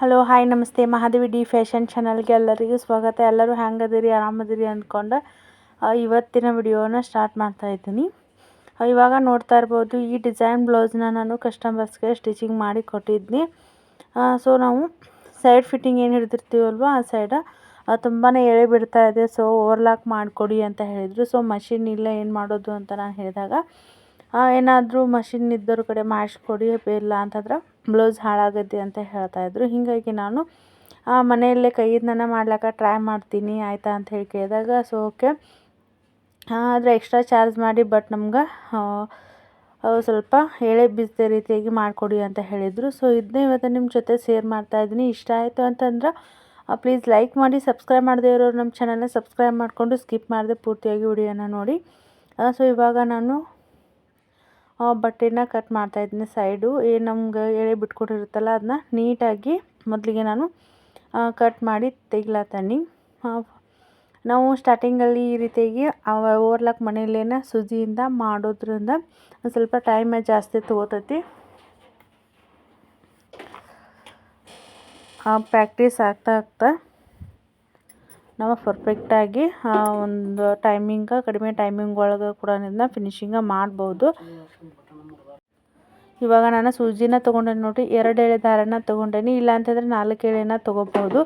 Hello hi ನಮಸ್ತೆ. Mahadevi D fashion ಚಾನಲ್ಗೆ ಎಲ್ಲರಿಗೂ ಸ್ವಾಗತ. ಎಲ್ಲರೂ ಹ್ಯಾಂಗದಿರಿ ಆರಾಮದಿರಿ ಅಂದ್ಕೊಂಡು ಇವತ್ತಿನ ವಿಡಿಯೋನ ಸ್ಟಾರ್ಟ್ ಮಾಡ್ತಾ ಇದ್ದೀನಿ. ಇವಾಗ ನೋಡ್ತಾ ಇರ್ಬೋದು, ಈ ಡಿಸೈನ್ ಬ್ಲೌಸ್ನ ನಾನು ಕಸ್ಟಮರ್ಸ್ಗೆ ಸ್ಟಿಚಿಂಗ್ ಮಾಡಿ ಕೊಟ್ಟಿದ್ದೀನಿ ಸೊ ನಾವು ಸೈಡ್ ಫಿಟ್ಟಿಂಗ್ ಏನು ಹಿಡಿದಿರ್ತೀವಲ್ವ? ಆ ಸೈಡ ತುಂಬಾ ಎಳೆ ಬಿಡ್ತಾ ಇದೆ ಸೊ ಓವರ್ಲಾಕ್ ಮಾಡಿಕೊಡಿ ಅಂತ ಹೇಳಿದರು. ಸೊ ಮಷಿನ್ ಇಲ್ಲ ಏನು ಮಾಡೋದು ಅಂತ ನಾನು ಹೇಳಿದಾಗ ಏನಾದರೂ ಮಷಿನ್ ಇದ್ದವ್ರ ಕಡೆ ಮಾಡಿಸ್ಕೊಡಿ ಇಲ್ಲ ಅಂತಂದ್ರೆ ಬ್ಲೌಸ್ ಹಾಳಾಗತ್ತೆ ಅಂತ ಹೇಳ್ತಾಯಿದ್ರು ಹೀಗಾಗಿ ನಾನು ಮನೆಯಲ್ಲೇ ಕೈಯಿಂದನೇ ಮಾಡ್ಲಿಕ್ಕೆ ಟ್ರೈ ಮಾಡ್ತೀನಿ, ಆಯಿತಾ ಅಂತ ಹೇಳಿ ಕೇಳಿದಾಗ ಸೊ ಓಕೆ ಆದರೆ ಎಕ್ಸ್ಟ್ರಾ ಚಾರ್ಜ್ ಮಾಡಿ ಬಟ್ ನಮ್ಗೆ ಸ್ವಲ್ಪ ಎಳೆ ಬಿಸಿದೆ ರೀತಿಯಾಗಿ ಮಾಡಿಕೊಡಿ ಅಂತ ಹೇಳಿದರು. ಸೊ ಇದನ್ನೇ ಇವತ್ತು ನಿಮ್ಮ ಜೊತೆ ಶೇರ್ ಮಾಡ್ತಾಯಿದ್ದೀನಿ ಇಷ್ಟ ಆಯಿತು ಅಂತಂದ್ರೆ ಪ್ಲೀಸ್ ಲೈಕ್ ಮಾಡಿ ಸಬ್ಸ್ಕ್ರೈಬ್ ಮಾಡದೇ ಇರೋರು ನಮ್ಮ ಚಾನಲ್ನ ಸಬ್ಸ್ಕ್ರೈಬ್ ಮಾಡಿಕೊಂಡು ಸ್ಕಿಪ್ ಮಾಡದೆ ಪೂರ್ತಿಯಾಗಿ ವಿಡಿಯೋನ ನೋಡಿ. ಸೊ ಇವಾಗ ನಾನು ಬಟ್ಟೆನ ಕಟ್ ಮಾಡ್ತಾಯಿದ್ದೀನಿ ಸೈಡು. ಏನು ನಮ್ಗೆ ಎಳೆ ಬಿಟ್ಕೊಟ್ಟಿರುತ್ತಲ್ಲ ಅದನ್ನ ನೀಟಾಗಿ ಮೊದಲಿಗೆ ನಾನು ಕಟ್ ಮಾಡಿ ತೆಗಿಲತ್ತೀನಿ ನಾವು ಸ್ಟಾರ್ಟಿಂಗಲ್ಲಿ ಈ ರೀತಿಯಾಗಿ ಓವರ್ಲಾಕ್ ಮನೆಯಲ್ಲೇನ ಸುಜಿಯಿಂದ ಮಾಡೋದ್ರಿಂದ ಸ್ವಲ್ಪ ಟೈಮ್ ಜಾಸ್ತಿ ತೊಗೋತೈತಿ. ಪ್ರಾಕ್ಟೀಸ್ ಆಗ್ತಾ ಆಗ್ತಾ ನಾವು ಪರ್ಫೆಕ್ಟಾಗಿ ಒಂದು ಟೈಮಿಂಗ ಕಡಿಮೆ ಟೈಮಿಂಗ್ ಒಳಗೆ ಕೂಡ ಇದನ್ನ ಫಿನಿಶಿಂಗ ಮಾಡ್ಬೋದು. ಇವಾಗ ನಾನು ಸೂಜಿನ ತೊಗೊಂಡೇನಿ ನೋಡಿ ಎರಡು ಎಳೆ ದಾರನ ತೊಗೊಂಡೇನಿ, ಇಲ್ಲ ಅಂತಂದರೆ ನಾಲ್ಕು ಎಳೆನ ತೊಗೋಬೋದು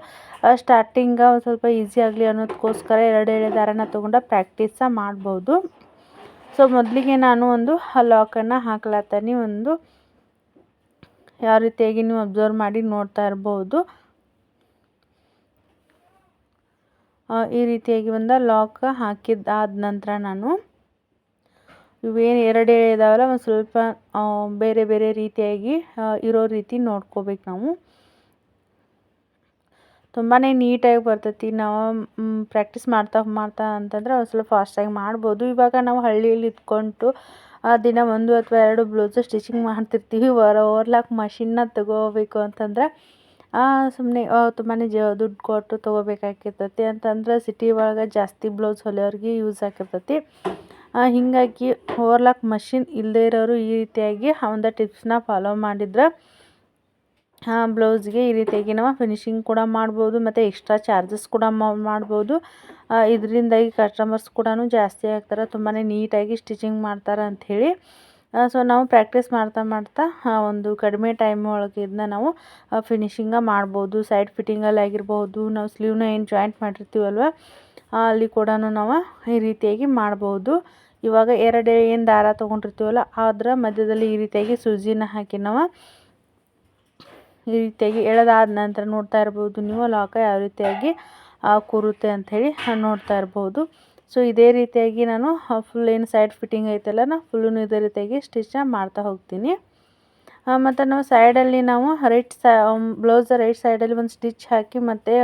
ಸ್ಟಾರ್ಟಿಂಗ ಒಂದು ಸ್ವಲ್ಪ ಈಸಿ ಆಗಲಿ ಅನ್ನೋದಕ್ಕೋಸ್ಕರ ಎರಡು ಎಳೆ ದಾರನ ತೊಗೊಂಡು ಪ್ರಾಕ್ಟೀಸ ಮಾಡ್ಬೋದು. ಸೊ ಮೊದಲಿಗೆ ನಾನು ಒಂದು ಲಾಕನ್ನು ಹಾಕ್ಲತ್ತೀನಿ, ಒಂದು ಯಾವ ರೀತಿಯಾಗಿ ನೀವು ಅಬ್ಸರ್ವ್ ಮಾಡಿ ನೋಡ್ತಾ ಇರ್ಬೋದು. ಈ ರೀತಿಯಾಗಿ ಒಂದು ಲಾಕ್ ಹಾಕಿದ್ದಾದ ನಂತರ ನಾನು ಇವೇನು ಎರಡು ಇದಾವಲ್ಲ ಒಂದು ಸ್ವಲ್ಪ ಬೇರೆ ಬೇರೆ ರೀತಿಯಾಗಿ ಇರೋ ರೀತಿ ನೋಡ್ಕೋಬೇಕು ನಾವು. ತುಂಬಾ ನೀಟಾಗಿ ಬರ್ತೈತಿ. ನಾವು ಪ್ರಾಕ್ಟೀಸ್ ಮಾಡ್ತಾ ಮಾಡ್ತಾ ಅಂತಂದ್ರೆ ಒಂದು ಸ್ವಲ್ಪ ಫಾಸ್ಟಾಗಿ ಮಾಡ್ಬೋದು. ಇವಾಗ ನಾವು ಹಳ್ಳಿಯಲ್ಲಿ ಇದ್ಕೊಂಡು ದಿನ ಒಂದು ಅಥವಾ ಎರಡು ಬ್ಲೌಸು ಸ್ಟಿಚಿಂಗ್ ಮಾಡ್ತಿರ್ತೀವಿ. ವರ ಓವರ್ಲಾಕ್ ಮಷಿನ್ನ ತಗೋಬೇಕು ಅಂತಂದ್ರೆ ಸುಮ್ಮನೆ ತುಂಬಾ ಜ, ದುಡ್ಡು ಕೊಟ್ಟು ತೊಗೋಬೇಕಾಗಿರ್ತೈತಿ. ಅಂತಂದ್ರೆ ಸಿಟಿ ಒಳಗೆ ಜಾಸ್ತಿ ಬ್ಲೌಸ್ ಹೊಲಿಯೋರಿಗೆ ಯೂಸ್ ಆಗಿರ್ತೈತಿ. ಹೀಗಾಗಿ ಓವರ್ಲಾಕ್ ಮಷಿನ್ ಇಲ್ಲದೇ ಇರೋರು ಈ ರೀತಿಯಾಗಿ ಒಂದು ಟಿಪ್ಸ್ನ ಫಾಲೋ ಮಾಡಿದ್ರೆ ಬ್ಲೌಸ್ಗೆ ಈ ರೀತಿಯಾಗಿ ನಾವು ಫಿನಿಶಿಂಗ್ ಕೂಡ ಮಾಡ್ಬೋದು, ಮತ್ತು ಎಕ್ಸ್ಟ್ರಾ ಚಾರ್ಜಸ್ ಕೂಡ ಮಾಡ್ಬೋದು. ಇದರಿಂದಾಗಿ ಕಸ್ಟಮರ್ಸ್ ಕೂಡ ಜಾಸ್ತಿ ಆಗ್ತಾರೆ ತುಂಬಾ ನೀಟಾಗಿ ಸ್ಟಿಚಿಂಗ್ ಮಾಡ್ತಾರೆ ಅಂಥೇಳಿ ಸೊ ನಾವು ಪ್ರಾಕ್ಟೀಸ್ ಮಾಡ್ತಾ ಮಾಡ್ತಾ ಒಂದು ಕಡಿಮೆ ಟೈಮ್ ಒಳಗೆ ಇದನ್ನ ನಾವು ಫಿನಿಶಿಂಗ ಮಾಡ್ಬೋದು. ಸೈಡ್ ಫಿಟ್ಟಿಂಗಲ್ಲಿ ಆಗಿರ್ಬೋದು. ನಾವು ಸ್ಲೀವ್ನ ಏನು ಜಾಯಿಂಟ್ ಮಾಡಿರ್ತೀವಲ್ವ ಅಲ್ಲಿ ಕೂಡ ನಾವು ಈ ರೀತಿಯಾಗಿ ಮಾಡ್ಬೋದು. ಇವಾಗ ಎರಡು ಏನು ದಾರ ತೊಗೊಂಡಿರ್ತೀವಲ್ಲ ಅದರ ಮಧ್ಯದಲ್ಲಿ ಈ ರೀತಿಯಾಗಿ ಸೂಜಿನ ಹಾಕಿ ನಾವು ಈ ರೀತಿಯಾಗಿ ಎಳೆದಾದ ನಂತರ ನೋಡ್ತಾ ಇರ್ಬೋದು ನೀವು ಲಾಕ ಯಾವ ರೀತಿಯಾಗಿ ಕೂರುತ್ತೆ ಅಂಥೇಳಿ ನೋಡ್ತಾ ಇರ್ಬೋದು. ಸೊ ಇದೇ ರೀತಿಯಾಗಿ ನಾನು ಫುಲ್ ಏನು ಸೈಡ್ ಫಿಟ್ಟಿಂಗ್ ಐತಲ್ಲ ನಾನು ಫುಲ್ಲು ಇದೇ ರೀತಿಯಾಗಿ ಸ್ಟಿಚ್ನ ಮಾಡ್ತಾ ಹೋಗ್ತೀನಿ. ಮತ್ತು ನಾವು ಸೈಡಲ್ಲಿ ನಾವು ರೈಟ್ ಸೈ ಬ್ಲೌಸ್ ರೈಟ್ ಸೈಡಲ್ಲಿ ಒಂದು ಸ್ಟಿಚ್ ಹಾಕಿ ಮತ್ತು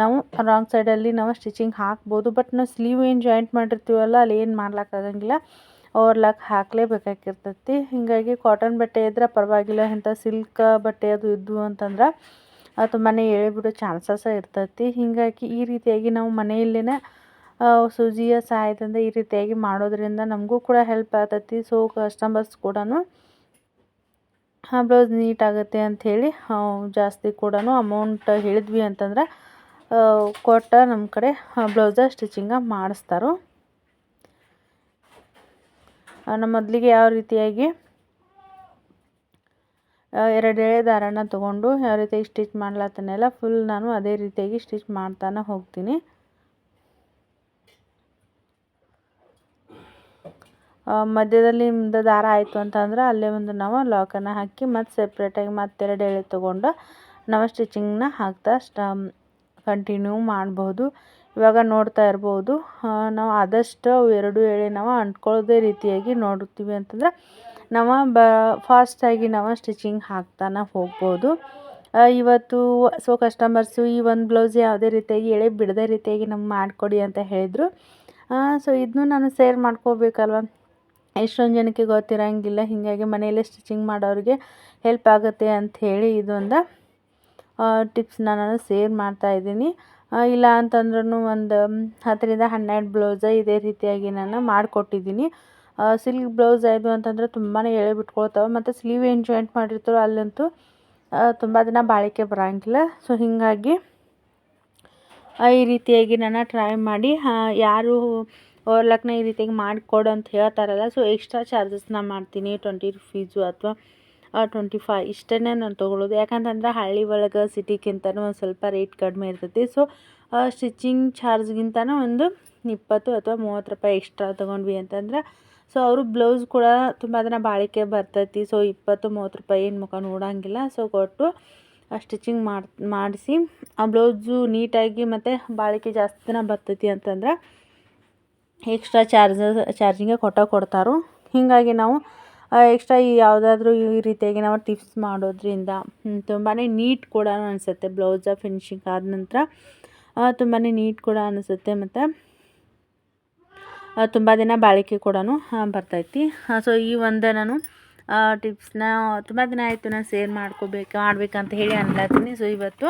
ನಾವು ರಾಂಗ್ ಸೈಡಲ್ಲಿ ನಾವು ಸ್ಟಿಚಿಂಗ್ ಹಾಕ್ಬೋದು. ಬಟ್ ನಾವು ಸ್ಲೀವ್ ಏನು ಜಾಯಿಂಟ್ ಮಾಡಿರ್ತೀವಲ್ಲ, ಅಲ್ಲಿ ಏನು ಮಾಡ್ಲಿಕ್ಕಾಗಂಗಿಲ್ಲ ಓವರ್ಲಾಕ್ ಹಾಕಲೇಬೇಕಾಗಿರ್ತೈತಿ. ಹೀಗಾಗಿ ಕಾಟನ್ ಬಟ್ಟೆ ಇದ್ರೆ ಪರವಾಗಿಲ್ಲ, ಇಂಥ ಸಿಲ್ಕ್ ಬಟ್ಟೆ ಅದು ಇದ್ವು ಅಂತಂದ್ರೆ ತುಂಬಾ ಎಳೆಬಿಡೋ ಚಾನ್ಸಸ್ ಇರ್ತೈತಿ. ಹೀಗಾಗಿ ಈ ರೀತಿಯಾಗಿ ನಾವು ಮನೆಯಲ್ಲೇ ಸೂಜಿಯ ಸಹಾಯದಿಂದ ಈ ರೀತಿಯಾಗಿ ಮಾಡೋದ್ರಿಂದ ನಮಗೂ ಕೂಡ ಹೆಲ್ಪ್ ಆಗ್ತೈತಿ. ಸೊ ಕಸ್ಟಮರ್ಸ್ ಕೂಡ ಬ್ಲೌಸ್ ನೀಟ್ ಆಗುತ್ತೆ ಅಂಥೇಳಿ ಜಾಸ್ತಿ ಕೂಡ ಅಮೌಂಟ್ ಹೇಳಿದ್ವಿ ಅಂತಂದ್ರೆ ಕೊಟ್ಟ ನಮ್ಮ ಕಡೆ ಬ್ಲೌಸ ಸ್ಟಿಚಿಂಗ ಮಾಡಿಸ್ತಾರೋ. ನಮ್ಮ ಮೊದಲಿಗೆ ಯಾವ ರೀತಿಯಾಗಿ ಎರಡು ಎಳೆ ದಾರನ ತೊಗೊಂಡು ಯಾವ ರೀತಿಯಾಗಿ ಸ್ಟಿಚ್ ಮಾಡ್ಲಾತ್ತನೆಲ್ಲ ಫುಲ್ ನಾನು ಅದೇ ರೀತಿಯಾಗಿ ಸ್ಟಿಚ್ ಮಾಡ್ತಾನೆ ಹೋಗ್ತೀನಿ. ಮಧ್ಯದಲ್ಲಿ ನಿಮ್ಮದು ದಾರ ಆಯಿತು ಅಂತಂದ್ರೆ ಅಲ್ಲೇ ಒಂದು ನಾವು ಲಾಕನ್ನು ಹಾಕಿ ಮತ್ತು ಸೆಪ್ರೇಟಾಗಿ ಮತ್ತೆರಡು ಎಳೆ ತೊಗೊಂಡು ನಾವು ಸ್ಟಿಚಿಂಗ್ನ ಹಾಕ್ತಾ ಸ್ಟ ಕಂಟಿನ್ಯೂ ಮಾಡ್ಬೋದು. ಇವಾಗ ನೋಡ್ತಾ ಇರ್ಬೋದು. ನಾವು ಆದಷ್ಟು ಎರಡು ಎಳೆ ನಾವು ಅಂಟ್ಕೊಳ್ಳೋದೇ ರೀತಿಯಾಗಿ ನೋಡುತ್ತೀವಿ ಅಂತಂದ್ರೆ ನಾವು ಬ ಫಾಸ್ಟಾಗಿ ನಾವು ಸ್ಟಿಚಿಂಗ್ ಹಾಕ್ತಾನೆ ಹೋಗ್ಬೋದು. ಇವತ್ತು ಸೊ ಕಸ್ಟಮರ್ಸು ಈ ಒಂದು ಬ್ಲೌಸ್ ಯಾವುದೇ ರೀತಿಯಾಗಿ, ಎಳೆ ಬಿಡದೇ ರೀತಿಯಾಗಿ ನಮ್ಗೆ ಮಾಡಿಕೊಡಿ ಅಂತ ಹೇಳಿದರು. ಸೊ ಇದನ್ನು ನಾನು ಸೇರ್ ಮಾಡ್ಕೋಬೇಕಲ್ವ? ಎಷ್ಟೊಂದು ಜನಕ್ಕೆ ಗೊತ್ತಿರೋಂಗಿಲ್ಲ, ಹೀಗಾಗಿ ಮನೆಯಲ್ಲೇ ಸ್ಟಿಚಿಂಗ್ ಮಾಡೋರಿಗೆ ಹೆಲ್ಪ್ ಆಗುತ್ತೆ ಅಂತ ಹೇಳಿ ಇದೊಂದು ಟಿಪ್ಸ್ನ ನಾನು ಸೇರ್ ಮಾಡ್ತಾಯಿದ್ದೀನಿ ಇಲ್ಲ ಅಂತಂದ್ರೂ ಒಂದು ಹತ್ತರಿಂದ ಹನ್ನೆರಡು ಬ್ಲೌಸ ಇದೇ ರೀತಿಯಾಗಿ ನಾನು ಮಾಡಿಕೊಟ್ಟಿದ್ದೀನಿ. ಸಿಲ್ಕ್ ಬ್ಲೌಸ್ ಆಯಿತು ಅಂತಂದರೆ ತುಂಬಾ ಎಳೆ ಬಿಟ್ಕೊಳ್ತಾವೆ, ಮತ್ತು ಸ್ಲೀವ್ ಏನು ಜಾಯಿಂಟ್ ಮಾಡಿರ್ತಾರೋ ಅಲ್ಲಂತೂ ತುಂಬ ದಿನ ಬಾಳಿಕೆ ಬರೋಂಗಿಲ್ಲ. ಸೊ ಹೀಗಾಗಿ ಈ ರೀತಿಯಾಗಿ ನಾನು ಟ್ರೈ ಮಾಡಿ ಯಾರು ಓರ್ಲಕ್ನ ಈ ರೀತಿಯಾಗಿ ಮಾಡಿಕೊಡು ಅಂತ ಹೇಳ್ತಾರಲ್ಲ ಸೊ ಎಕ್ಸ್ಟ್ರಾ ಚಾರ್ಜಸ್ನ ಮಾಡ್ತೀನಿ ಟ್ವೆಂಟಿ ರುಪೀಸು ಅಥವಾ ಟ್ವೆಂಟಿ ಫೈ ಇಷ್ಟನ್ನೇ ನಾನು ತೊಗೊಳ್ಳೋದು. ಯಾಕಂತಂದ್ರೆ ಹಳ್ಳಿ ಒಳಗೆ ಸಿಟಿಗಿಂತನೂ ಒಂದು ಸ್ವಲ್ಪ ರೇಟ್ ಕಡಿಮೆ ಇರ್ತೈತಿ. ಸೊ ಸ್ಟಿಚಿಂಗ್ ಚಾರ್ಜ್ಗಿಂತನೂ ಒಂದು ಇಪ್ಪತ್ತು ಅಥವಾ ಮೂವತ್ತು ರೂಪಾಯಿ ಎಕ್ಸ್ಟ್ರಾ ತೊಗೊಂಡ್ವಿ ಅಂತಂದ್ರೆ ಸೊ ಅವರು ಬ್ಲೌಸ್ ಕೂಡ ತುಂಬ ಅದನ್ನು ಬಾಳಿಕೆ ಬರ್ತೈತಿ. ಸೊ ಇಪ್ಪತ್ತು, ಮೂವತ್ತು ರೂಪಾಯಿ ಏನು ಮುಖ ನೋಡೋಂಗಿಲ್ಲ. ಸೊ ಕೊಟ್ಟು ಸ್ಟಿಚಿಂಗ್ ಮಾಡಿ, ಮಾಡಿಸಿ, ಆ ಬ್ಲೌಸು ನೀಟಾಗಿ ಮತ್ತು ಬಾಳಿಕೆ ಜಾಸ್ತಿ ದಿನ ಬರ್ತೈತಿ ಅಂತಂದ್ರೆ ಎಕ್ಸ್ಟ್ರಾ ಚಾರ್ಜಸ್ ಚಾರ್ಜಿಂಗೇ ಕೊಟ್ಟು ಕೊಡ್ತಾರೋ. ಹೀಗಾಗಿ ನಾವು ಎಕ್ಸ್ಟ್ರಾ ಯಾವುದಾದ್ರೂ ಈ ರೀತಿಯಾಗಿ ನಾವು ಟಿಪ್ಸ್ ಮಾಡೋದ್ರಿಂದ ತುಂಬಾ ನೀಟ್ ಕೂಡ ಅನಿಸುತ್ತೆ ಬ್ಲೌಸ ಫಿನಿಶಿಂಗ್ ಆದ ನಂತರ. ತುಂಬಾ ನೀಟ್ ಕೂಡ ಅನಿಸುತ್ತೆ ಮತ್ತು ತುಂಬ ದಿನ ಬಾಳಿಕೆ ಕೂಡ ಬರ್ತೈತಿ. ಸೊ ಈ ಒಂದು ನಾನು ಟಿಪ್ಸ್ನ, ತುಂಬ ದಿನ ಆಯಿತು ನಾನು ಸೇರ್ ಮಾಡ್ಕೋಬೇಕು, ಮಾಡಬೇಕಂತ ಹೇಳಿ ಅನ್ಲತ್ತೀನಿ ಸೊ ಇವತ್ತು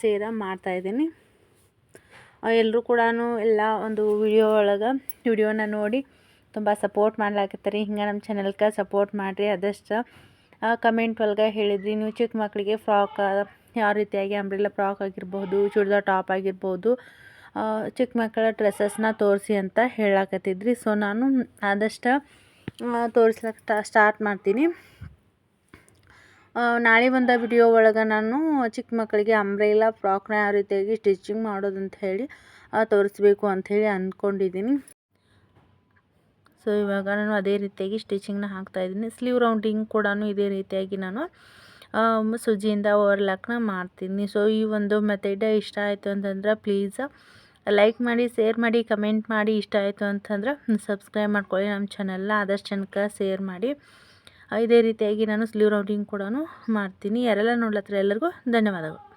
ಸೇರ ಮಾಡ್ತಾಯಿದ್ದೀನಿ ಎಲ್ಲರೂ ಕೂಡ ಎಲ್ಲ ಒಂದು ವಿಡಿಯೋ ಒಳಗೆ ವಿಡಿಯೋನ ನೋಡಿ ತುಂಬ ಸಪೋರ್ಟ್ ಮಾಡ್ಲಾಕತ್ತಾರೆ. ಹಿಂಗೆ ನಮ್ಮ ಚಾನಲ್ಗೆ ಸಪೋರ್ಟ್ ಮಾಡಿರಿ ಅದಷ್ಟು ಕಮೆಂಟ್ ಒಳಗೆ ಹೇಳಿದ್ರಿ, ನೀವು ಚಿಕ್ಕ ಮಕ್ಕಳಿಗೆ ಫ್ರಾಕ್ ಯಾವ ರೀತಿಯಾಗಿ ಅಂಬ್ರೆಲ್ಲ ಫ್ರಾಕ್ ಆಗಿರ್ಬೋದು ಚೂಡಿದಾರ್ ಟಾಪ್ ಆಗಿರ್ಬೋದು ಚಿಕ್ಕ ಮಕ್ಕಳ ಡ್ರೆಸ್ಸಸ್ನ ತೋರಿಸಿ ಅಂತ ಹೇಳಾಕತ್ತಿದ್ರಿ. ಸೊ ನಾನು ಆದಷ್ಟು ತೋರಿಸ್ಲಿಕ್ಕೆ ಸ್ಟಾರ್ಟ್ ಮಾಡ್ತೀನಿ. ನಾಳೆ ಒಂದು ವಿಡಿಯೋ ಒಳಗೆ ನಾನು ಚಿಕ್ಕ ಮಕ್ಕಳಿಗೆ ಅಂಬ್ರೆಲಾ ಫ್ರಾಕ್ನ ಯಾವ ರೀತಿಯಾಗಿ ಸ್ಟಿಚಿಂಗ್ ಮಾಡೋದು ಅಂತ ಹೇಳಿ ತೋರಿಸ್ಬೇಕು ಅಂಥೇಳಿ ಅಂದ್ಕೊಂಡಿದ್ದೀನಿ ಸೊ ಇವಾಗ ನಾನು ಅದೇ ರೀತಿಯಾಗಿ ಸ್ಟಿಚಿಂಗ್ನ ಹಾಕ್ತಾಯಿದ್ದೀನಿ ಸ್ಲೀವ್ ರೌಂಡಿಂಗ್ ಕೂಡ ಇದೇ ರೀತಿಯಾಗಿ ನಾನು ಸುಜಿಯಿಂದ ಓವರ್ಲಾಕ್ನ ಮಾಡ್ತೀನಿ. ಸೊ ಈ ಒಂದು ಮೆಥಡ್ ಇಷ್ಟ ಆಯಿತು ಅಂತಂದ್ರೆ ಪ್ಲೀಸ್ ಲೈಕ್ ಮಾಡಿ ಶೇರ್ ಮಾಡಿ ಕಮೆಂಟ್ ಮಾಡಿ. ಇಷ್ಟ ಆಯಿತು ಅಂತಂದ್ರೆ ಸಬ್ಸ್ಕ್ರೈಬ್ ಮಾಡ್ಕೊಳ್ಳಿ. ನಮ್ಮ ಚಾನಲ್ನ ಆದಷ್ಟು ಜನಕ್ಕೆ ಶೇರ್ ಮಾಡಿ. ಇದೇ ರೀತಿಯಾಗಿ ನಾನು ಸ್ಲೀವ್ ರೌಂಡಿಂಗ್ ಕೂಡ ಮಾಡ್ತೀನಿ. ಯಾರೆಲ್ಲ ನೋಡ್ಲತ್ರ ಎಲ್ಲರಿಗೂ ಧನ್ಯವಾದಗಳು.